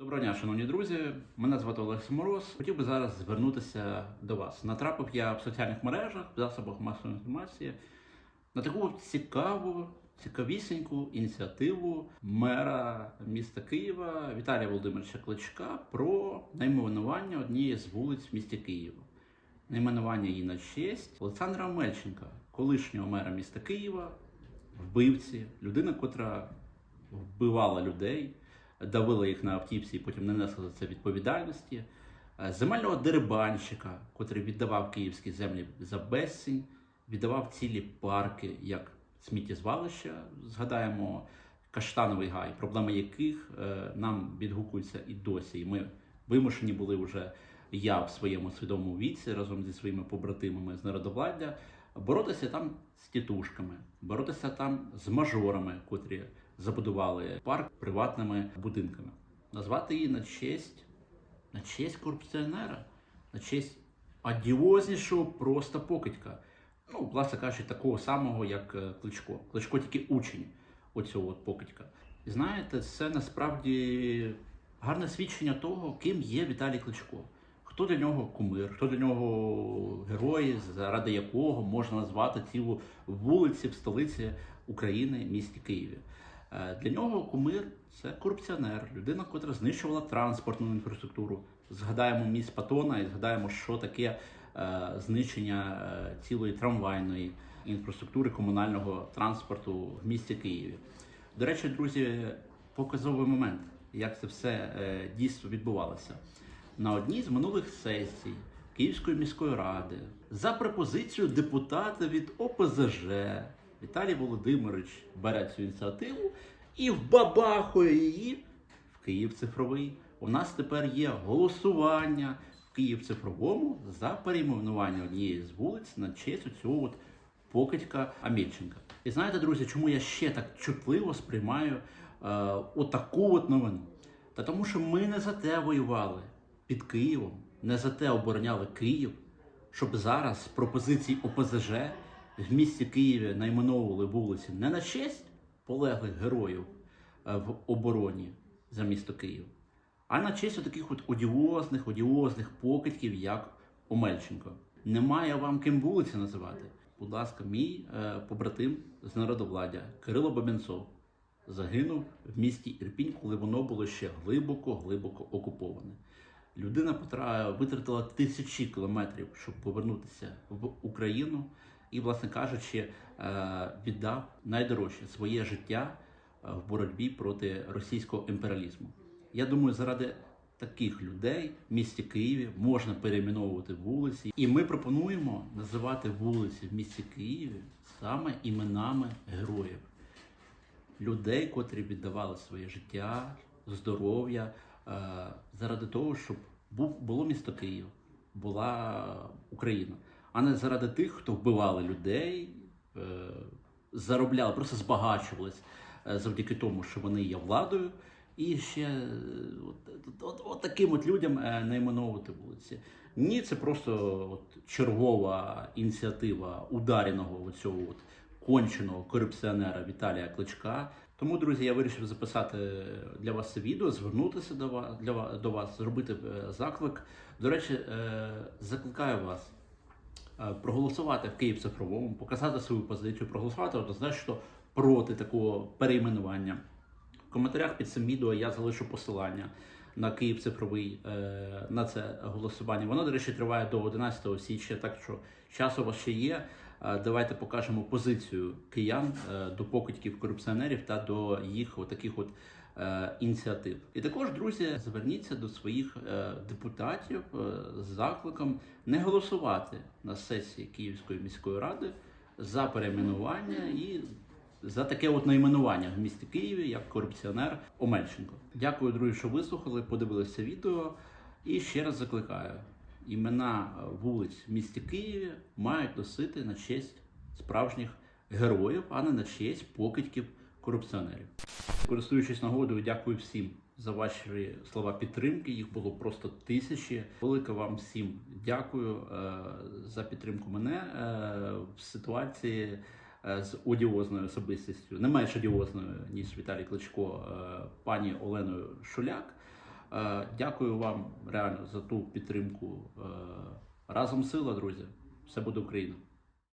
Доброго дня, шановні друзі. Мене звати Олег Мороз. Хотів би зараз звернутися до вас. Натрапив я в соціальних мережах, в засобах масової інформації на таку цікаву, цікавісіньку ініціативу мера міста Києва Віталія Володимировича Кличка про найменування однієї з вулиць в місті Києва. Найменування її на честь Олександра Мельченка, колишнього мера міста Києва, вбивці, людина, котра вбивала людей, давила їх на автівці і потім не несла за це відповідальності. Е, Земельного дерибанщика, котрий віддавав київські землі за безцінь, віддавав цілі парки як сміттєзвалища. Згадаємо Каштановий гай, проблеми яких е, нам відгукуються і досі. І ми вимушені були вже я в своєму свідомому віці разом зі своїми побратимами з народовладдя боротися там з тітушками, боротися там з мажорами, котрі забудували парк приватними будинками, назвати її на честь, на честь корупціонера, на честь адіознішого просто покидька. Ну, власне кажучи, такого самого, як е, Кличко. Кличко тільки учень оцього от покидька. І знаєте, це насправді гарне свідчення того, ким є Віталій Кличко. Хто для нього кумир, хто для нього герой, заради якого можна назвати цілу вулиці в столиці України, місті Києві. Е, Для нього кумир це корупціонер, людина, котра знищувала транспортну інфраструктуру. Згадаємо міст Патона і згадаємо, що таке е, знищення е, цілої трамвайної інфраструктури комунального транспорту в місті Києві. До речі, друзі, показовий момент, як це все дійсно відбувалося. На одній з минулих сесій Київської міської ради за пропозицією депутата від ОПЗЖ Віталій Володимирович бере цю ініціативу і вбабахує її в Київ цифровий. У нас тепер є голосування в Київ цифровому за перейменування однієї з вулиць на честь цього покидька Амельченка. І знаєте, друзі, чому я ще так чутливо сприймаю е, отаку от новину? Та тому, що ми не за те воювали під Києвом, не за те обороняли Київ, щоб зараз з пропозицій ОПЗЖ в місті Києві найменовували вулиці не на честь полеглих героїв е, в обороні за місто Київ, а на честь таких от одіозних, одіозних покидьків, як Омельченко. Немає вам ким вулиці називати. Будь ласка, мій е, побратим з народовладдя Кирило Бабінцов загинув в місті Ірпінь, коли воно було ще глибоко-глибоко окуповане. Людина потра- витратила тисячі кілометрів, щоб повернутися в Україну, і, власне кажучи, е, віддав найдорожче своє життя е, в боротьбі проти російського імперіалізму. Я думаю, заради таких людей в місті Києві можна перейменовувати вулиці, і ми пропонуємо називати вулиці в місті Києві саме іменами героїв. Людей, котрі віддавали своє життя, здоров'я е, заради того, щоб було місто Київ, була Україна, а не заради тих, хто вбивали людей, е, заробляли, просто збагачувались е, завдяки тому, що вони є владою. І ще е, от, от, от таким от людям е, найменовувати вулиці. Ні, це просто от чергова ініціатива удареного цього от конченого корупціонера Віталія Кличка. Тому, друзі, я вирішив записати для вас це відео, звернутися до вас, для вас, до вас зробити заклик. До речі, закликаю вас проголосувати в Київ цифровому, показати свою позицію, проголосувати однозначно проти такого перейменування. В коментарях під цим відео я залишу посилання на Київ цифровий е, на це голосування. Воно, до речі, триває до 11 січня, так що час у вас ще є. Е, Давайте покажемо позицію киян е, до покидьків корупціонерів та до їх таких от е, ініціатив. І також, друзі, зверніться до своїх депутатів з закликом не голосувати на сесії Київської міської ради за перейменування і за таке от найменування в місті Києві як корупціонер Омельченко. Дякую, друзі, що вислухали, подивилися відео. І ще раз закликаю: імена вулиць в місті Києві мають носити на честь справжніх героїв, а не на честь покидьків корупціонерів. Користуючись нагодою, дякую всім за ваші слова підтримки. Їх було просто тисячі. Велике вам всім дякую е, за підтримку мене е, в ситуації е, з одіозною особистістю, не менш одіозною, ніж Віталій Кличко, пані Оленою Шуляк. Е, Дякую вам реально за ту підтримку. Е, Разом сила, друзі. Все буде Україна.